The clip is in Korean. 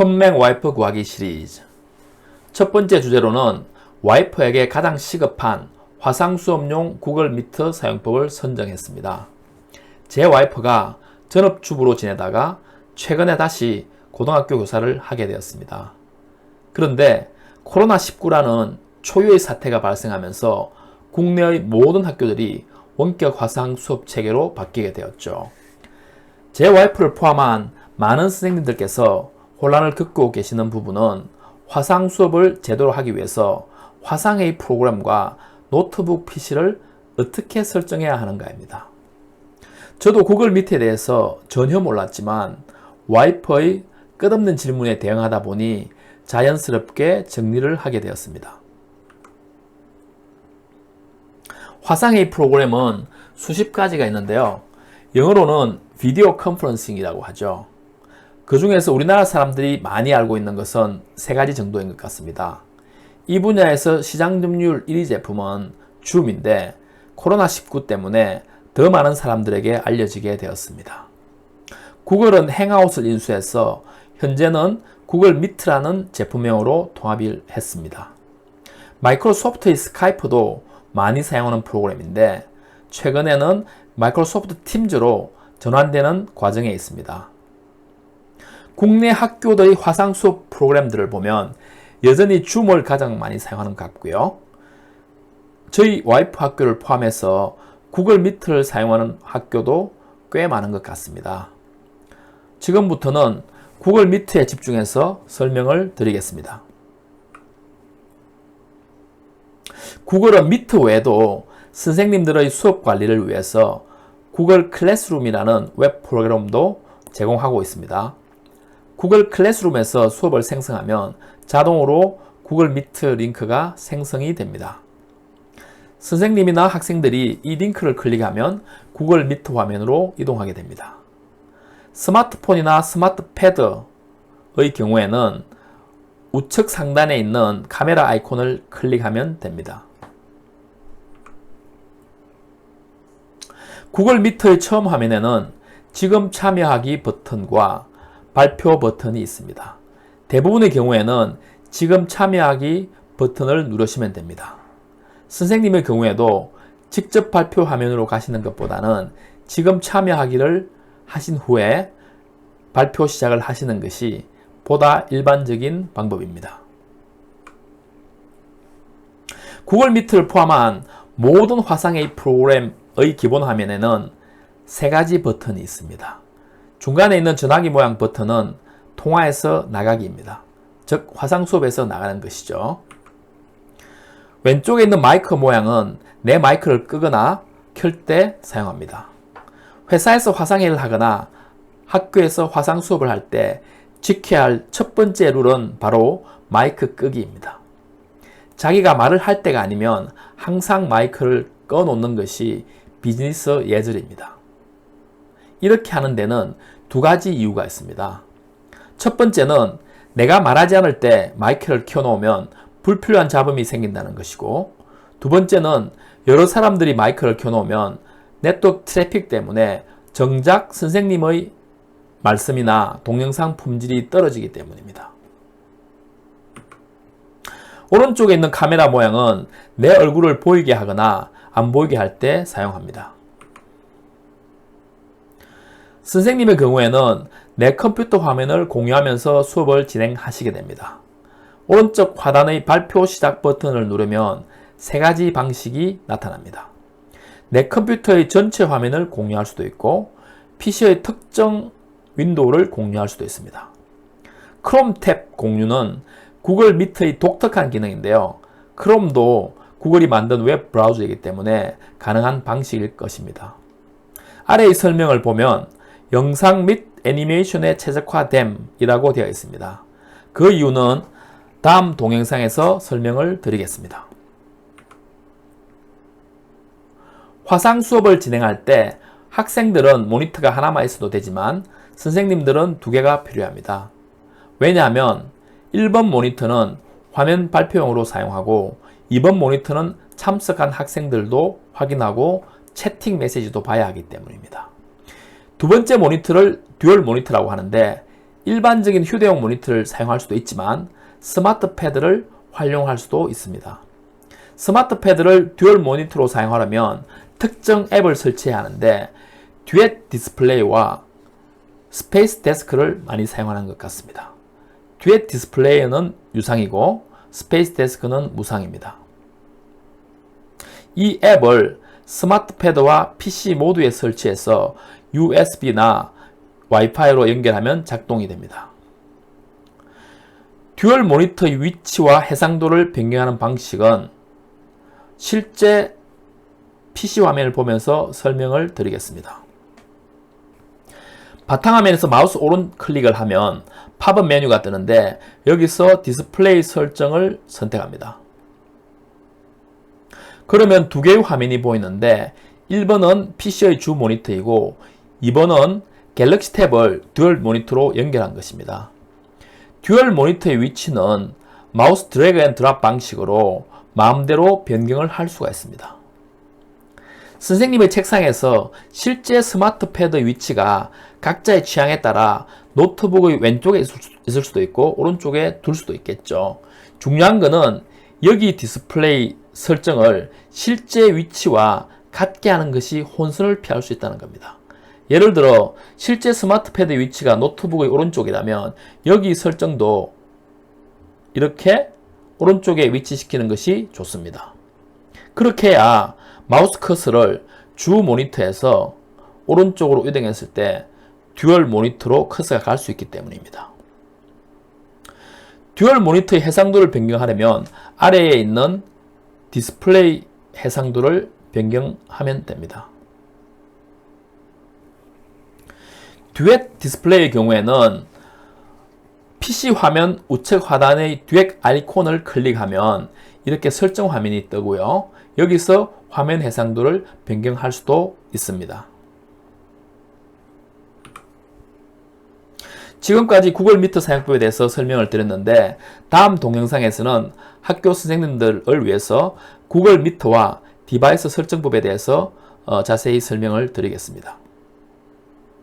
컴맹 와이프 구하기 시리즈 첫 번째 주제로는 와이프에게 가장 시급한 화상 수업용 구글 미트 사용법을 선정했습니다. 제 와이프가 전업주부로 지내다가 최근에 다시 고등학교 교사를 하게 되었습니다. 그런데 코로나19라는 초유의 사태가 발생하면서 국내의 모든 학교들이 원격 화상 수업 체계로 바뀌게 되었죠. 제 와이프를 포함한 많은 선생님들께서 혼란을 겪고 계시는 부분은 화상 수업을 제대로 하기 위해서 화상회의 프로그램과 노트북 PC를 어떻게 설정해야 하는가입니다. 저도 구글 미트에 대해서 전혀 몰랐지만 와이프의 끝없는 질문에 대응하다 보니 자연스럽게 정리를 하게 되었습니다. 화상회의 프로그램은 수십 가지가 있는데요. 영어로는 비디오 컨퍼런싱이라고 하죠. 그 중에서 우리나라 사람들이 많이 알고 있는 것은 세 가지 정도인 것 같습니다. 이 분야에서 시장 점유율 1위 제품은 줌인데 코로나19 때문에 더 많은 사람들에게 알려지게 되었습니다. 구글은 행아웃을 인수해서 현재는 구글 미트라는 제품명으로 통합을 했습니다. 마이크로소프트의 스카이프도 많이 사용하는 프로그램인데 최근에는 마이크로소프트 팀즈로 전환되는 과정에 있습니다. 국내 학교의 화상 수업 프로그램들을 보면 여전히 줌을 가장 많이 사용하는 것 같고요. 저희 와이프 학교를 포함해서 구글 미트를 사용하는 학교도 꽤 많은 것 같습니다. 지금부터는 구글 미트에 집중해서 설명을 드리겠습니다. 구글은 미트 외에도 선생님들의 수업 관리를 위해서 구글 클래스룸이라는 웹 프로그램도 제공하고 있습니다. 구글 클래스룸에서 수업을 생성하면 자동으로 구글 미트 링크가 생성이 됩니다. 선생님이나 학생들이 이 링크를 클릭하면 구글 미트 화면으로 이동하게 됩니다. 스마트폰이나 스마트 패드의 경우에는 우측 상단에 있는 카메라 아이콘을 클릭하면 됩니다. 구글 미트의 처음 화면에는 지금 참여하기 버튼과 발표 버튼이 있습니다. 대부분의 경우에는 지금 참여하기 버튼을 누르시면 됩니다. 선생님의 경우에도 직접 발표 화면으로 가시는 것보다는 지금 참여하기를 하신 후에 발표 시작을 하시는 것이 보다 일반적인 방법입니다. 구글 미트를 포함한 모든 화상회의 프로그램의 기본 화면에는 세 가지 버튼이 있습니다. 중간에 있는 전화기 모양 버튼은 통화에서 나가기입니다. 즉 화상 수업에서 나가는 것이죠. 왼쪽에 있는 마이크 모양은 내 마이크를 끄거나 켤 때 사용합니다. 회사에서 화상회의를 하거나 학교에서 화상 수업을 할 때 지켜야 할 첫 번째 룰은 바로 마이크 끄기입니다. 자기가 말을 할 때가 아니면 항상 마이크를 꺼놓는 것이 비즈니스 예절입니다. 이렇게 하는 데는 두 가지 이유가 있습니다. 첫 번째는 내가 말하지 않을 때 마이크를 켜놓으면 불필요한 잡음이 생긴다는 것이고 두 번째는 여러 사람들이 마이크를 켜놓으면 네트워크 트래픽 때문에 정작 선생님의 말씀이나 동영상 품질이 떨어지기 때문입니다. 오른쪽에 있는 카메라 모양은 내 얼굴을 보이게 하거나 안 보이게 할 때 사용합니다. 선생님의 경우에는 내 컴퓨터 화면을 공유하면서 수업을 진행하시게 됩니다. 오른쪽 하단의 발표 시작 버튼을 누르면 세 가지 방식이 나타납니다. 내 컴퓨터의 전체 화면을 공유할 수도 있고 PC의 특정 윈도우를 공유할 수도 있습니다. 크롬 탭 공유는 구글 미트의 독특한 기능인데요. 크롬도 구글이 만든 웹 브라우저이기 때문에 가능한 방식일 것입니다. 아래의 설명을 보면 영상 및 애니메이션의 최적화됨이라고 되어 있습니다. 그 이유는 다음 동영상에서 설명을 드리겠습니다. 화상 수업을 진행할 때 학생들은 모니터가 하나만 있어도 되지만 선생님들은 두 개가 필요합니다. 왜냐하면 1번 모니터는 화면 발표용으로 사용하고 2번 모니터는 참석한 학생들도 확인하고 채팅 메시지도 봐야 하기 때문입니다. 두 번째 모니터를 듀얼 모니터라고 하는데 일반적인 휴대용 모니터를 사용할 수도 있지만 스마트 패드를 활용할 수도 있습니다. 스마트 패드를 듀얼 모니터로 사용하려면 특정 앱을 설치해야 하는데 듀엣 디스플레이와 스페이스 데스크를 많이 사용하는 것 같습니다. 듀엣 디스플레이는 유상이고 스페이스 데스크는 무상입니다. 이 앱을 스마트 패드와 PC 모두에 설치해서 USB나 와이파이로 연결하면 작동이 됩니다. 듀얼 모니터의 위치와 해상도를 변경하는 방식은 실제 PC 화면을 보면서 설명을 드리겠습니다. 바탕화면에서 마우스 오른 클릭을 하면 팝업 메뉴가 뜨는데 여기서 디스플레이 설정을 선택합니다. 그러면 두 개의 화면이 보이는데 1번은 PC의 주 모니터이고 2번은 갤럭시 탭을 듀얼 모니터로 연결한 것입니다. 듀얼 모니터의 위치는 마우스 드래그 앤 드랍 방식으로 마음대로 변경을 할 수가 있습니다. 선생님의 책상에서 실제 스마트 패드 위치가 각자의 취향에 따라 노트북의 왼쪽에 있을 수도 있고 오른쪽에 둘 수도 있겠죠. 중요한 거는 여기 디스플레이 설정을 실제 위치와 같게 하는 것이 혼선을 피할 수 있다는 겁니다. 예를 들어 실제 스마트 패드 위치가 노트북의 오른쪽이라면 여기 설정도 이렇게 오른쪽에 위치시키는 것이 좋습니다. 그렇게 해야 마우스 커서를 주 모니터에서 오른쪽으로 이동했을 때 듀얼 모니터로 커서가 갈 수 있기 때문입니다. 듀얼 모니터의 해상도를 변경하려면 아래에 있는 디스플레이 해상도를 변경하면 됩니다. 듀엣 디스플레이의 경우에는 PC 화면 우측 하단의 듀엣 아이콘을 클릭하면 이렇게 설정 화면이 뜨고요. 여기서 화면 해상도를 변경할 수도 있습니다. 지금까지 구글 미터 사용법에 대해서 설명을 드렸는데 다음 동영상에서는 학교 선생님들을 위해서 구글 미터와 디바이스 설정법에 대해서 어, 자세히 설명을 드리겠습니다.